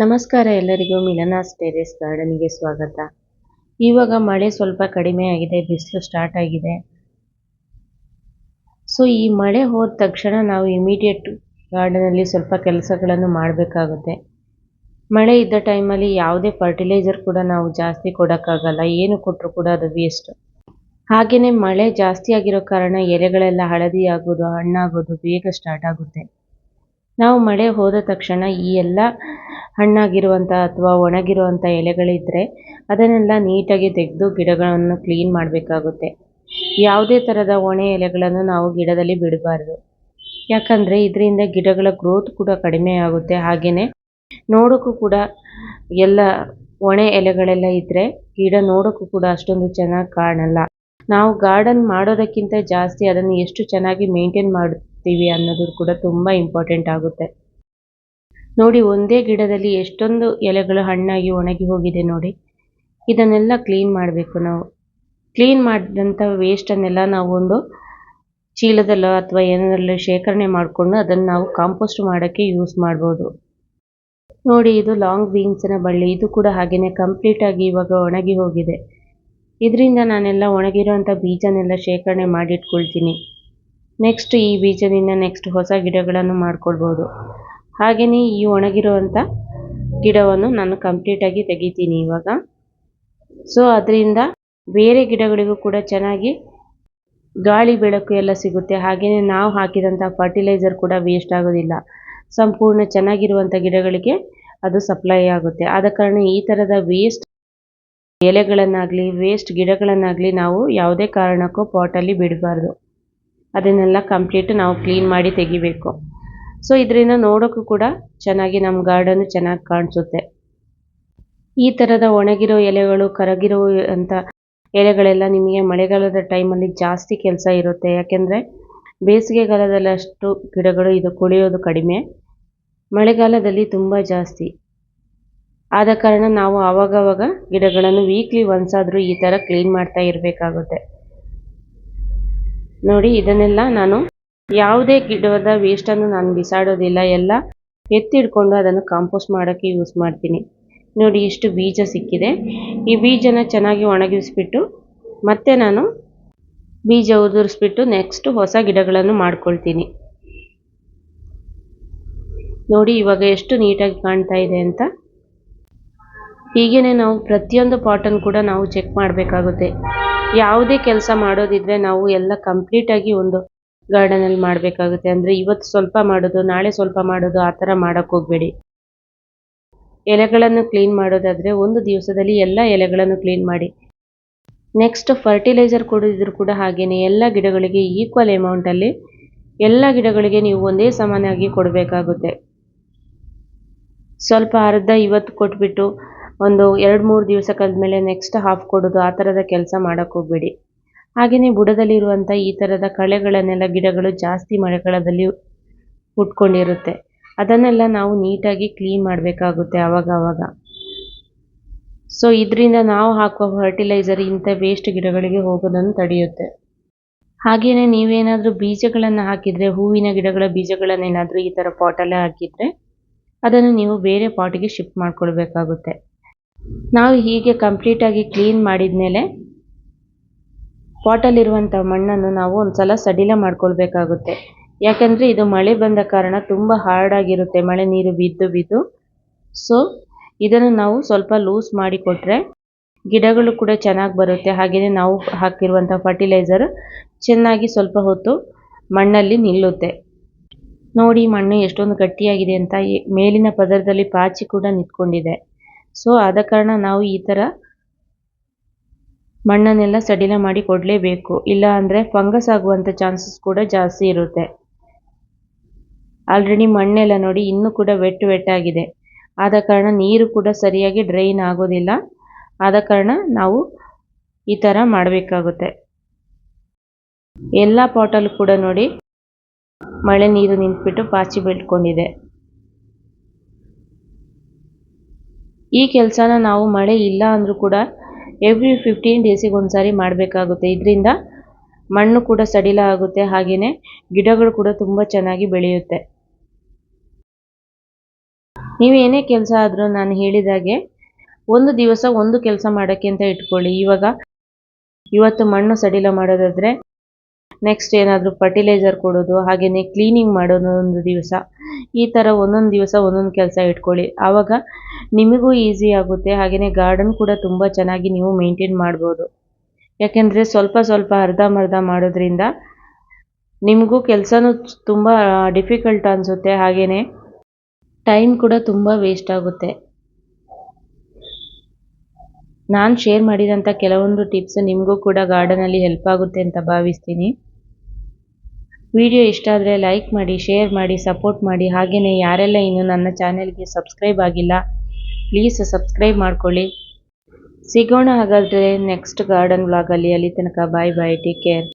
ನಮಸ್ಕಾರ ಎಲ್ಲರಿಗೂ ಮಿಲನಾಸ್ ಟೆರೇಸ್ ಗಾರ್ಡನ್ಗೆ ಸ್ವಾಗತ. ಇವಾಗ ಮಳೆ ಸ್ವಲ್ಪ ಕಡಿಮೆ ಆಗಿದೆ, ಬಿಸಿಲು ಸ್ಟಾರ್ಟ್ ಆಗಿದೆ. ಸೊ ಈ ಮಳೆ ಹೋದ ತಕ್ಷಣ ನಾವು ಇಮಿಡಿಯೇಟ್ ಗಾರ್ಡನಲ್ಲಿ ಸ್ವಲ್ಪ ಕೆಲಸಗಳನ್ನು ಮಾಡಬೇಕಾಗುತ್ತೆ. ಮಳೆ ಇದ್ದ ಟೈಮಲ್ಲಿ ಯಾವುದೇ ಫರ್ಟಿಲೈಸರ್ ಕೂಡ ನಾವು ಜಾಸ್ತಿ ಕೊಡೋಕ್ಕಾಗಲ್ಲ, ಏನು ಕೊಟ್ಟರು ಕೂಡ ಅದು ವೇಸ್ಟ್ ಹಾಗೆಯೇ ಮಳೆ ಜಾಸ್ತಿ ಆಗಿರೋ ಕಾರಣ ಎಲೆಗಳೆಲ್ಲ ಹಳದಿ ಆಗೋದು, ಹಣ್ಣಾಗೋದು ಬೇಗ ಸ್ಟಾರ್ಟ್ ಆಗುತ್ತೆ. ನಾವು ಮಳೆ ಹೋದ ತಕ್ಷಣ ಈ ಎಲ್ಲ ಹಣ್ಣಾಗಿರುವಂಥ ಅಥವಾ ಒಣಗಿರುವಂಥ ಎಲೆಗಳಿದ್ದರೆ ಅದನ್ನೆಲ್ಲ ನೀಟಾಗಿ ತೆಗೆದು ಗಿಡಗಳನ್ನು ಕ್ಲೀನ್ ಮಾಡಬೇಕಾಗುತ್ತೆ. ಯಾವುದೇ ಥರದ ಒಣ ಎಲೆಗಳನ್ನು ನಾವು ಗಿಡದಲ್ಲಿ ಬಿಡಬಾರ್ದು. ಯಾಕಂದರೆ ಇದರಿಂದ ಗಿಡಗಳ ಗ್ರೋತ್ ಕೂಡ ಕಡಿಮೆ ಆಗುತ್ತೆ. ಹಾಗೆಯೇ ನೋಡೋಕ್ಕೂ ಕೂಡ ಎಲ್ಲ ಒಣ ಎಲೆಗಳೆಲ್ಲ ಇದ್ದರೆ ಗಿಡ ನೋಡೋಕ್ಕೂ ಕೂಡ ಅಷ್ಟೊಂದು ಚೆನ್ನಾಗಿ ಕಾಣಲ್ಲ. ನಾವು ಗಾರ್ಡನ್ ಮಾಡೋದಕ್ಕಿಂತ ಜಾಸ್ತಿ ಅದನ್ನು ಎಷ್ಟು ಚೆನ್ನಾಗಿ ಮೇಂಟೈನ್ ಮಾಡ್ತೀವಿ ಅನ್ನೋದು ಕೂಡ ತುಂಬ ಇಂಪಾರ್ಟೆಂಟ್ ಆಗುತ್ತೆ. ನೋಡಿ, ಒಂದೇ ಗಿಡದಲ್ಲಿ ಎಷ್ಟೊಂದು ಎಲೆಗಳು ಹಣ್ಣಾಗಿ ಒಣಗಿ ಹೋಗಿದೆ ನೋಡಿ. ಇದನ್ನೆಲ್ಲ ಕ್ಲೀನ್ ಮಾಡಬೇಕು ನಾವು. ಕ್ಲೀನ್ ಮಾಡಿದಂಥ ವೇಸ್ಟನ್ನೆಲ್ಲ ನಾವು ಒಂದು ಚೀಲದಲ್ಲೋ ಅಥವಾ ಏನಾದ್ರಲ್ಲಿ ಶೇಖರಣೆ ಮಾಡಿಕೊಂಡು ಅದನ್ನು ನಾವು ಕಾಂಪೋಸ್ಟ್ ಮಾಡೋಕ್ಕೆ ಯೂಸ್ ಮಾಡ್ಬೋದು. ನೋಡಿ, ಇದು ಲಾಂಗ್ ಬೀನ್ಸಿನ ಬಳ್ಳಿ. ಇದು ಕೂಡ ಹಾಗೆಯೇ ಕಂಪ್ಲೀಟಾಗಿ ಇವಾಗ ಒಣಗಿ ಹೋಗಿದೆ. ಇದರಿಂದ ನಾನೆಲ್ಲ ಒಣಗಿರೋಂಥ ಬೀಜನೆಲ್ಲ ಶೇಖರಣೆ ಮಾಡಿಟ್ಕೊಳ್ತೀನಿ ನೆಕ್ಸ್ಟ್ ಈ ಬೀಜದಿಂದ ನೆಕ್ಸ್ಟ್ ಹೊಸ ಗಿಡಗಳನ್ನು ಮಾಡ್ಕೊಳ್ಬೋದು. ಹಾಗೆಯೇ ಈ ಒಣಗಿರುವಂಥ ಗಿಡವನ್ನು ನಾನು ಕಂಪ್ಲೀಟಾಗಿ ತೆಗಿತೀನಿ ಇವಾಗ. ಸೊ ಅದರಿಂದ ಬೇರೆ ಗಿಡಗಳಿಗೂ ಕೂಡ ಚೆನ್ನಾಗಿ ಗಾಳಿ ಬೆಳಕು ಎಲ್ಲ ಸಿಗುತ್ತೆ. ಹಾಗೆಯೇ ನಾವು ಹಾಕಿದಂಥ ಫರ್ಟಿಲೈಸರ್ ಕೂಡ ವೇಸ್ಟ್ ಆಗೋದಿಲ್ಲ. ಸಂಪೂರ್ಣ ಚೆನ್ನಾಗಿರುವಂಥ ಗಿಡಗಳಿಗೆ ಅದು ಸಪ್ಲೈ ಆಗುತ್ತೆ. ಆದ ಕಾರಣ ಈ ಥರದ ವೇಸ್ಟ್ ಎಲೆಗಳನ್ನಾಗಲಿ ವೇಸ್ಟ್ ಗಿಡಗಳನ್ನಾಗಲಿ ನಾವು ಯಾವುದೇ ಕಾರಣಕ್ಕೂ ಪಾಟಲ್ಲಿ ಬಿಡಬಾರ್ದು. ಅದನ್ನೆಲ್ಲ ಕಂಪ್ಲೀಟ್ ನಾವು ಕ್ಲೀನ್ ಮಾಡಿ ತೆಗಿಬೇಕು. ಸೊ ಇದರಿಂದ ನೋಡೋಕ್ಕೂ ಕೂಡ ಚೆನ್ನಾಗಿ ನಮ್ಮ ಗಾರ್ಡನ್ ಚೆನ್ನಾಗಿ ಕಾಣಿಸುತ್ತೆ. ಈ ಥರದ ಒಣಗಿರೋ ಎಲೆಗಳು, ಕರಗಿರೋ ಅಂಥ ಎಲೆಗಳೆಲ್ಲ ನಿಮಗೆ ಮಳೆಗಾಲದ ಟೈಮಲ್ಲಿ ಜಾಸ್ತಿ ಕೆಲಸ ಇರುತ್ತೆ. ಯಾಕೆಂದರೆ ಬೇಸಿಗೆಗಾಲದಲ್ಲಿ ಅಷ್ಟು ಗಿಡಗಳು ಇದು ಕುಳಿಯೋದು ಕಡಿಮೆ. ಮಳೆಗಾಲದಲ್ಲಿ ತುಂಬ ಜಾಸ್ತಿ. ಆದ ಕಾರಣ ನಾವು ಆವಾಗವಾಗ ಗಿಡಗಳನ್ನು ವೀಕ್ಲಿ ಒನ್ಸ್ ಆದರೂ ಈ ಥರ ಕ್ಲೀನ್ ಮಾಡ್ತಾ ಇರಬೇಕಾಗುತ್ತೆ. ನೋಡಿ, ಇದನ್ನೆಲ್ಲ ನಾನು ಯಾವುದೇ ಗಿಡದ ವೇಸ್ಟನ್ನು ನಾನು ಬಿಸಾಡೋದಿಲ್ಲ. ಎಲ್ಲ ಎತ್ತಿಡ್ಕೊಂಡು ಅದನ್ನು ಕಾಂಪೋಸ್ಟ್ ಮಾಡೋಕ್ಕೆ ಯೂಸ್ ಮಾಡ್ತೀನಿ. ನೋಡಿ, ಇಷ್ಟು ಬೀಜ ಸಿಕ್ಕಿದೆ. ಈ ಬೀಜನ ಚೆನ್ನಾಗಿ ಒಣಗಿಸ್ಬಿಟ್ಟು ಮತ್ತೆ ನಾನು ಬೀಜ ಉದುರಿಸ್ಬಿಟ್ಟು ನೆಕ್ಸ್ಟ್ ಹೊಸ ಗಿಡಗಳನ್ನು ಮಾಡ್ಕೊಳ್ತೀನಿ. ನೋಡಿ, ಇವಾಗ ಎಷ್ಟು ನೀಟಾಗಿ ಕಾಣ್ತಾ ಇದೆ ಅಂತ. ಹೀಗೇನೆ ನಾವು ಪ್ರತಿಯೊಂದು ಪಾಟನ್ನು ಕೂಡ ನಾವು ಚೆಕ್ ಮಾಡಬೇಕಾಗುತ್ತೆ. ಯಾವುದೇ ಕೆಲಸ ಮಾಡೋದಿದ್ರೆ ನಾವು ಎಲ್ಲ ಕಂಪ್ಲೀಟ್ ಆಗಿ ಒಂದು ಗಾರ್ಡನ್ ಅಲ್ಲಿ ಮಾಡಬೇಕಾಗುತ್ತೆ. ಅಂದ್ರೆ ಇವತ್ತು ಸ್ವಲ್ಪ ಮಾಡೋದು, ನಾಳೆ ಸ್ವಲ್ಪ ಮಾಡೋದು, ಆ ಥರ ಮಾಡಕ್ ಹೋಗ್ಬೇಡಿ. ಎಲೆಗಳನ್ನು ಕ್ಲೀನ್ ಮಾಡೋದಾದ್ರೆ ಒಂದು ದಿವಸದಲ್ಲಿ ಎಲ್ಲ ಎಲೆಗಳನ್ನು ಕ್ಲೀನ್ ಮಾಡಿ. ನೆಕ್ಸ್ಟ್ ಫರ್ಟಿಲೈಸರ್ ಕೊಡೋದಿದ್ರು ಕೂಡ ಹಾಗೇನೆ ಎಲ್ಲ ಗಿಡಗಳಿಗೆ ಈಕ್ವಲ್ ಅಮೌಂಟ್ ಅಲ್ಲಿ ಎಲ್ಲ ಗಿಡಗಳಿಗೆ ನೀವು ಒಂದೇ ಸಮಾನಾಗಿ ಕೊಡಬೇಕಾಗುತ್ತೆ. ಸ್ವಲ್ಪ ಅರ್ಧ ಇವತ್ತು ಕೊಟ್ಬಿಟ್ಟು ಒಂದು ಎರಡು ಮೂರು ದಿವಸ ಕಳೆದ್ಮೇಲೆ ನೆಕ್ಸ್ಟ್ ಹಾಫ್ ಕೊಡೋದು ಆ ಥರದ ಕೆಲಸ ಮಾಡೋಕ್ಕೆ ಹೋಗಬೇಡಿ. ಹಾಗೆಯೇ ಬುಡದಲ್ಲಿರುವಂಥ ಈ ಥರದ ಕಳೆಗಳನ್ನೆಲ್ಲ ಗಿಡಗಳು ಜಾಸ್ತಿ ಮಳೆಗಾಲದಲ್ಲಿ ಹುಟ್ಕೊಂಡಿರುತ್ತೆ ಅದನ್ನೆಲ್ಲ ನಾವು ನೀಟಾಗಿ ಕ್ಲೀನ್ ಮಾಡಬೇಕಾಗುತ್ತೆ ಆವಾಗ ಆವಾಗ. ಸೊ ಇದರಿಂದ ನಾವು ಹಾಕುವ ಫರ್ಟಿಲೈಸರ್ ಇಂಥ ವೇಸ್ಟ್ ಗಿಡಗಳಿಗೆ ಹೋಗೋದನ್ನು ತಡೆಯುತ್ತೆ. ಹಾಗೆಯೇ ನೀವೇನಾದರೂ ಬೀಜಗಳನ್ನು ಹಾಕಿದರೆ, ಹೂವಿನ ಗಿಡಗಳ ಬೀಜಗಳನ್ನೇನಾದರೂ ಈ ಥರ ಪಾಟಲ್ಲೇ ಹಾಕಿದರೆ, ಅದನ್ನು ನೀವು ಬೇರೆ ಪಾಟಿಗೆ ಶಿಫ್ಟ್ ಮಾಡ್ಕೊಳ್ಬೇಕಾಗುತ್ತೆ. ನಾವು ಹೀಗೆ ಕಂಪ್ಲೀಟಾಗಿ ಕ್ಲೀನ್ ಮಾಡಿದ ಮೇಲೆ ಪಾಟಲ್ಲಿರುವಂಥ ಮಣ್ಣನ್ನು ನಾವು ಒಂದು ಸಲ ಸಡಿಲ ಮಾಡ್ಕೊಳ್ಬೇಕಾಗುತ್ತೆ. ಯಾಕಂದರೆ ಇದು ಮಳೆ ಬಂದ ಕಾರಣ ತುಂಬ ಹಾರ್ಡಾಗಿರುತ್ತೆ ಮಳೆ ನೀರು ಬಿದ್ದು ಬಿದ್ದು. ಸೊ ಇದನ್ನು ನಾವು ಸ್ವಲ್ಪ ಲೂಸ್ ಮಾಡಿ ಕೊಟ್ಟರೆ ಗಿಡಗಳು ಕೂಡ ಚೆನ್ನಾಗಿ ಬರುತ್ತೆ. ಹಾಗೆಯೇ ನಾವು ಹಾಕಿರುವಂಥ ಫರ್ಟಿಲೈಸರ್ ಚೆನ್ನಾಗಿ ಸ್ವಲ್ಪ ಹೊತ್ತು ಮಣ್ಣಲ್ಲಿ ನಿಲ್ಲುತ್ತೆ. ನೋಡಿ ಮಣ್ಣು ಎಷ್ಟೊಂದು ಗಟ್ಟಿಯಾಗಿದೆ ಅಂತ ಮೇಲಿನ ಪದರದಲ್ಲಿ ಪಾಚಿ ಕೂಡ ನಿಂತ್ಕೊಂಡಿದೆ. ಸೊ ಆದ ಕಾರಣ ನಾವು ಈ ಥರ ಮಣ್ಣನ್ನೆಲ್ಲ ಸಡಿಲ ಮಾಡಿ ಕೊಡಲೇಬೇಕು. ಇಲ್ಲ ಅಂದರೆ ಫಂಗಸ್ ಆಗುವಂಥ ಚಾನ್ಸಸ್ ಕೂಡ ಜಾಸ್ತಿ ಇರುತ್ತೆ. ಆಲ್ರೆಡಿ ಮಣ್ಣೆಲ್ಲ ನೋಡಿ ಇನ್ನೂ ಕೂಡ ವೆಟ್ ವೆಟ್ಟಾಗಿದೆ ಆದ ಕಾರಣ ನೀರು ಕೂಡ ಸರಿಯಾಗಿ ಡ್ರೈನ್ ಆಗೋದಿಲ್ಲ. ಆದ ಕಾರಣ ನಾವು ಈ ಥರ ಮಾಡಬೇಕಾಗುತ್ತೆ. ಎಲ್ಲ ಪಾಟಲ್ಲೂ ಕೂಡ ನೋಡಿ ಮಳೆ ನೀರು ನಿಂತ್ಬಿಟ್ಟು ಪಾಚಿ ಬೆಳ್ಕೊಂಡಿದೆ. ಈ ಕೆಲಸನ ನಾವು ಮಳೆ ಇಲ್ಲ ಅಂದರೂ ಕೂಡ ಎವ್ರಿ ಫಿಫ್ಟೀನ್ ಡೇಸಿಗೆ ಒಂದು ಸಾರಿ ಮಾಡಬೇಕಾಗುತ್ತೆ. ಇದರಿಂದ ಮಣ್ಣು ಕೂಡ ಸಡಿಲ ಆಗುತ್ತೆ ಹಾಗೆಯೇ ಗಿಡಗಳು ಕೂಡ ತುಂಬ ಚೆನ್ನಾಗಿ ಬೆಳೆಯುತ್ತೆ. ನೀವು ಏನೇ ಕೆಲಸ ಆದರೂ ನಾನು ಹೇಳಿದಾಗೆ ಒಂದು ದಿವಸ ಒಂದು ಕೆಲಸ ಮಾಡೋಕ್ಕೆ ಅಂತ ಇಟ್ಕೊಳ್ಳಿ. ಇವಾಗ ಇವತ್ತು ಮಣ್ಣು ಸಡಿಲ ಮಾಡೋದಾದರೆ ನೆಕ್ಸ್ಟ್ ಏನಾದರೂ ಫರ್ಟಿಲೈಸರ್ ಕೊಡೋದು ಹಾಗೆಯೇ ಕ್ಲೀನಿಂಗ್ ಮಾಡೋದು ಒಂದು ದಿವಸ. ಈ ಥರ ಒಂದೊಂದು ದಿವಸ ಒಂದೊಂದು ಕೆಲಸ ಇಟ್ಕೊಳ್ಳಿ. ಆವಾಗ ನಿಮಗೂ ಈಸಿ ಆಗುತ್ತೆ. ಹಾಗೆಯೇ ಗಾರ್ಡನ್ ಕೂಡ ತುಂಬ ಚೆನ್ನಾಗಿ ನೀವು ಮೇಂಟೈನ್ ಮಾಡ್ಬೋದು. ಯಾಕೆಂದರೆ ಸ್ವಲ್ಪ ಸ್ವಲ್ಪ ಅರ್ಧಂಬರ್ಧ ಮಾಡೋದ್ರಿಂದ ನಿಮಗೂ ಕೆಲಸನೂ ತುಂಬ ಡಿಫಿಕಲ್ಟ್ ಅನಿಸುತ್ತೆ. ಹಾಗೆಯೇ ಟೈಮ್ ಕೂಡ ತುಂಬ ವೇಸ್ಟ್ ಆಗುತ್ತೆ. ನಾನು ಶೇರ್ ಮಾಡಿದಂಥ ಕೆಲವೊಂದು ಟಿಪ್ಸ್ ನಿಮಗೂ ಕೂಡ ಗಾರ್ಡನಲ್ಲಿ ಹೆಲ್ಪ್ ಆಗುತ್ತೆ ಅಂತ ಭಾವಿಸ್ತೀನಿ. ವಿಡಿಯೋ ಇಷ್ಟ ಆದರೆ ಲೈಕ್ ಮಾಡಿ, ಶೇರ್ ಮಾಡಿ, ಸಪೋರ್ಟ್ ಮಾಡಿ. ಹಾಗೆಯೇ ಯಾರೆಲ್ಲ ಇನ್ನು ನನ್ನ ಚಾನೆಲ್ಗೆ ಸಬ್ಸ್ಕ್ರೈಬ್ ಆಗಿಲ್ಲ, ಪ್ಲೀಸ್ ಸಬ್ಸ್ಕ್ರೈಬ್ ಮಾಡ್ಕೊಳ್ಳಿ. ಸಿಗೋಣ ಹಾಗಾದರೆ ನೆಕ್ಸ್ಟ್ ಗಾರ್ಡನ್ ವ್ಲಾಗಲ್ಲಿ. ಅಲ್ಲಿ ತನಕ ಬಾಯ್ ಬಾಯ್, ಟೇಕ್ ಕೇರ್.